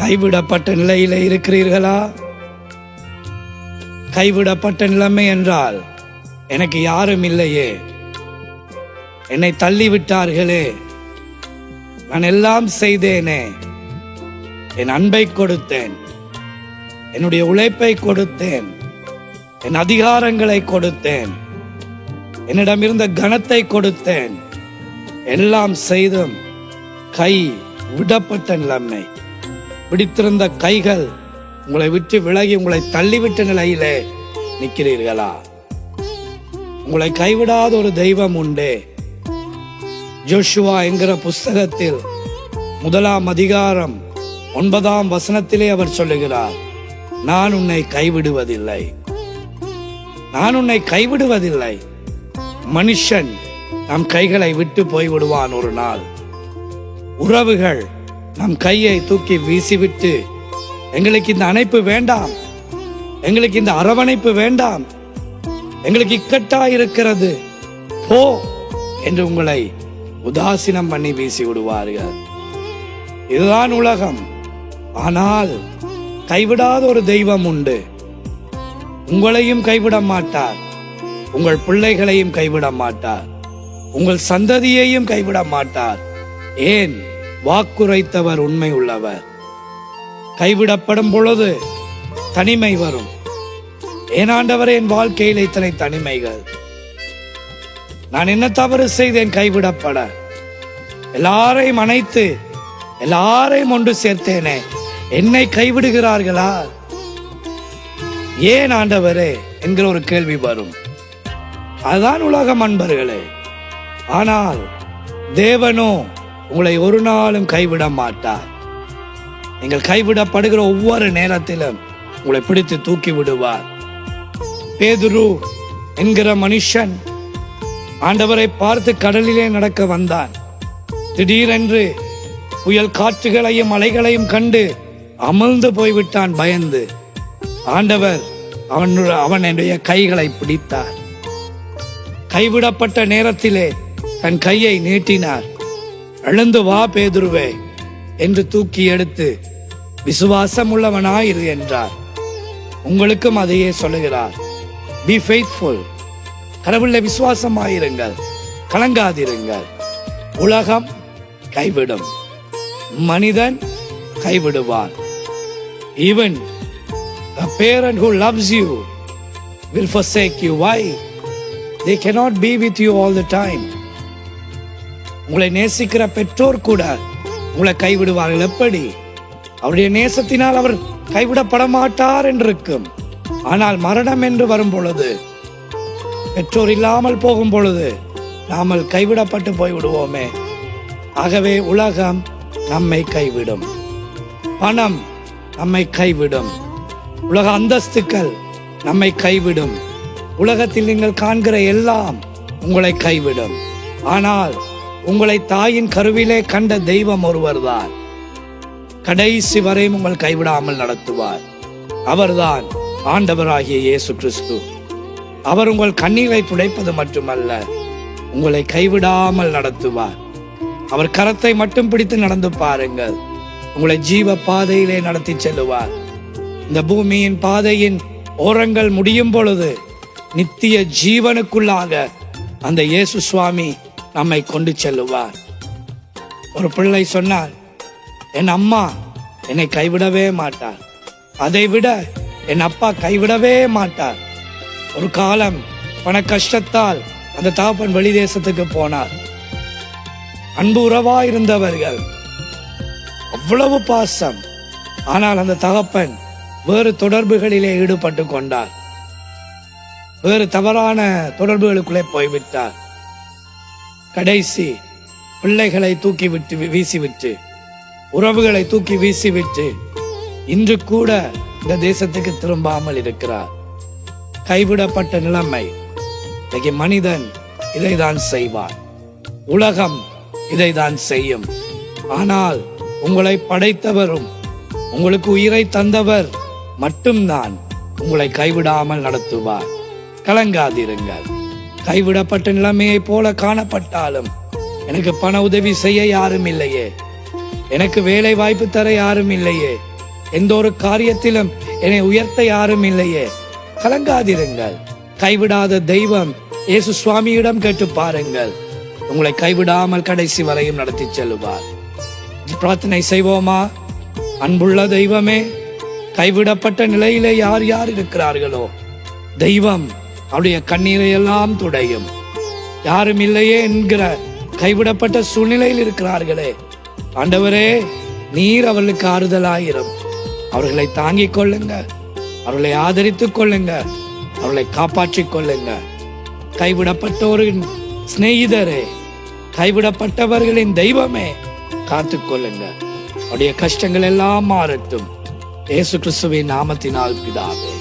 கைவிடப்பட்ட நிலையில் இருக்கிறீர்களா? கைவிடப்பட்ட நிலைமை என்றால் எனக்கு யாரும் இல்லையே. என்னை தள்ளிவிட்டார்களே. நான் எல்லாம் செய்தேனே. என் அன்பை கொடுத்தேன். என்னுடைய உழைப்பை கொடுத்தேன். என் அதிகாரங்களை கொடுத்தேன். என்னிடம் இருந்த கனத்தை கொடுத்தேன். எல்லாம் செய்தும் கை விடப்பட்ட நிலைமை. பிடித்திருந்த கைகள் உங்களை விட்டு விலகி உங்களை தள்ளிவிட்ட நிலையிலே நிற்கிறீர்களா? உங்களை கைவிடாத ஒரு தெய்வம் உண்டு. ஜோஷுவா என்கிற புஸ்தகத்தில் முதலாம் அதிகாரம் ஒன்பதாம் வசனத்திலே அவர் சொல்லுகிறார் நான் உன்னை கைவிடுவதில்லை. நான் உன்னை கைவிடுவதில்லை. மனுஷன் நம் கைகளை விட்டு போய்விடுவான் ஒரு நாள். உறவுகள் நம் கையை தூக்கி வீசிவிட்டு எங்களுக்கு இந்த அணைப்பு வேண்டாம். எங்களுக்கு இந்த அரவணைப்பு வேண்டாம். எங்களுக்கு இக்கட்டா இருக்கிறது. போ என்று உங்களை உதாசீனம் பண்ணி வீசி விடுவார்கள். இதுதான் உலகம். ஆனால் கைவிடாத ஒரு தெய்வம் உண்டு. உங்களையும் கைவிட மாட்டார். உங்கள் பிள்ளைகளையும் கைவிட மாட்டார். உங்கள் சந்ததியையும் கைவிட மாட்டார். ஏன்? வாக்குரைத்தவர் உண்மை உள்ளவர் கைவிடப்படும் பொழுது தனிமை வரும். ஏனாண்டவர் என் வாழ்க்கையில் இத்தனை தனிமைகள். நான் என்ன தவறு செய்தேன் கைவிடப்பட. எல்லாரையும் அணைத்து எல்லாரையும் ஒன்று சேர்த்தேனே என்னை கைவிடுகிறார்களா? ஏன் ஆண்டவரே? என்கிற ஒரு கேள்வி வரும். அதுதான் உலகம் அன்பர்களே. ஆனால் தேவனோ உங்களை ஒரு நாளும் கைவிட மாட்டார். நீங்கள் கைவிடப்படுகிற ஒவ்வொரு நேரத்திலும் உங்களை பிடித்து தூக்கி விடுவார். பேதுரு என்கிற மனுஷன் ஆண்டவரை பார்த்து கடலிலே நடக்க வந்தான். திடீரென்று புயல் காற்றுகளையும் அலைகளையும் கண்டு அமர்ந்து போய்விட்டான் பயந்து. ஆண்டவர் அவன் அவனுடைய கைகளை பிடித்தார். கைவிடப்பட்ட நேரத்திலே தன் கையை நீட்டினார். எழுந்து வா பேதுருவே என்று தூக்கி எடுத்து விசுவாசம் உள்ளவனாயிரு என்றார். உங்களுக்கும் அதையே சொல்லுகிறார். பி ஃபெய்த்ஃபுல் கடவுள விசுவாசமாயிருங்கள். கலங்காதிருங்கள். உலகம் கைவிடும். மனிதன் கைவிடுவான். Even a parent who loves you will forsake you. Why? They cannot be with you all the time. உங்களை நேசிக்கிற பெற்றோர் கூட உங்களை கைவிடுவார்கள். எப்படி? அவருடைய நேசத்தினால் அவர் கைவிடப்பட மாட்டார் என்றிருக்கும். ஆனால் மரணம் என்று வரும் பொழுது பெற்றோர் இல்லாமல் போகும் பொழுது நாமல் கைவிடப்பட்டு போய்விடுவோமே. ஆகவே உலகம் நம்மை கைவிடும். பணம் நம்மை கைவிடும். உலக அந்தஸ்துக்கள் நம்மை கைவிடும். உலகத்தில் நீங்கள் காண்கிற எல்லாம் உங்களை கைவிடும். ஆனால் உங்களை தாயின் கருவிலே கண்ட தெய்வம் ஒருவர்தான் கடைசி வரையும் உங்கள் கைவிடாமல் நடத்துவார். அவர்தான் ஆண்டவராகிய இயேசு கிறிஸ்து. அவர் உங்கள் கண்ணீரை துடைப்பது மட்டுமல்ல உங்களை கைவிடாமல் நடத்துவார். அவர் கரத்தை மட்டும் பிடித்து நடந்து பாருங்கள். உங்களை ஜீவ பாதையிலே நடத்தி செல்லுவார். இந்த பூமியின் பாதையின் ஓரங்கள் முடியும் பொழுது நித்திய ஜீவனுக்குள்ளாக அந்த இயேசு சுவாமி நம்மை கொண்டு செல்லுவார். ஒரு பிள்ளை சொன்னார் என் அம்மா என்னை கைவிடவே மாட்டார். அதை விட என் அப்பா கைவிடவே மாட்டார். ஒரு காலம் பண கஷ்டத்தால் அந்த தாப்பன் வெளிதேசத்துக்கு போனார். அன்பு உறவா இருந்தவர்கள் அவ்வளவு பாசம். ஆனால் அந்த தகப்பன் வேறு தொடர்புகளிலே ஈடுபட்டு கொண்டார். வேறு தவறான தொடர்புகளுக்குள்ளே போய்விட்டார். கடைசி. பிள்ளைகளை தூக்கி விட்டு வீசிவிட்டு. உறவுகளை தூக்கி வீசிவிட்டு. இன்று கூட இந்த தேசத்துக்கு திரும்பாமல் இருக்கிறார். கைவிடப்பட்ட நிலைமை. இன்னைக்கு மனிதன் இதைதான் செய்வான். உலகம் இதைதான் செய்யும். ஆனால் உங்களை படைத்தவரும் உங்களுக்கு உயிரை தந்தவர் மட்டும்தான் உங்களை கைவிடாமல் நடத்துவார். கலங்காதிருங்கள். கைவிடப்பட்ட நிலைமையைப் போல காணப்பட்டாலும் எனக்கு பண உதவி செய்ய யாரும் இல்லையே. எனக்கு வேலை வாய்ப்பு தர யாரும் இல்லையே. எந்த ஒரு காரியத்திலும் என்னை உயர்த்த யாரும் இல்லையே. கலங்காதிருங்கள். கைவிடாத தெய்வம் இயேசு சுவாமியிடம் கேட்டு பாருங்கள். உங்களை கைவிடாமல் கடைசி வரையும் நடத்தி செல்லுவார். பிரார்த்தனை செய்வோமா? அன்புள்ள தெய்வமே கைவிடப்பட்ட நிலையிலே யார் யார் இருக்கிறார்களோ? தெய்வம் அவருடைய கண்ணீரை எல்லாம் துடையும். யாரும் இல்லையே என்கிற கைவிடப்பட்ட சூழ்நிலையில் இருக்கிறார்களே. ஆண்டவரே நீர் அவர்களுக்கு ஆறுதலாயிரும். அவர்களை தாங்கிக் கொள்ளுங்க அவர்களை ஆதரித்துக் கொள்ளுங்க அவர்களை காப்பாற்றிக் கொள்ளுங்க கைவிடப்பட்டோரின் சிநேகிதரே கைவிடப்பட்டவர்களின் தெய்வமே காத்துக் கொள்ளுங்க அவருடைய கஷ்டங்கள் எல்லாம் மாறட்டும். ஏசு கிறிஸ்துவின் நாமத்தினால் பிதாவே.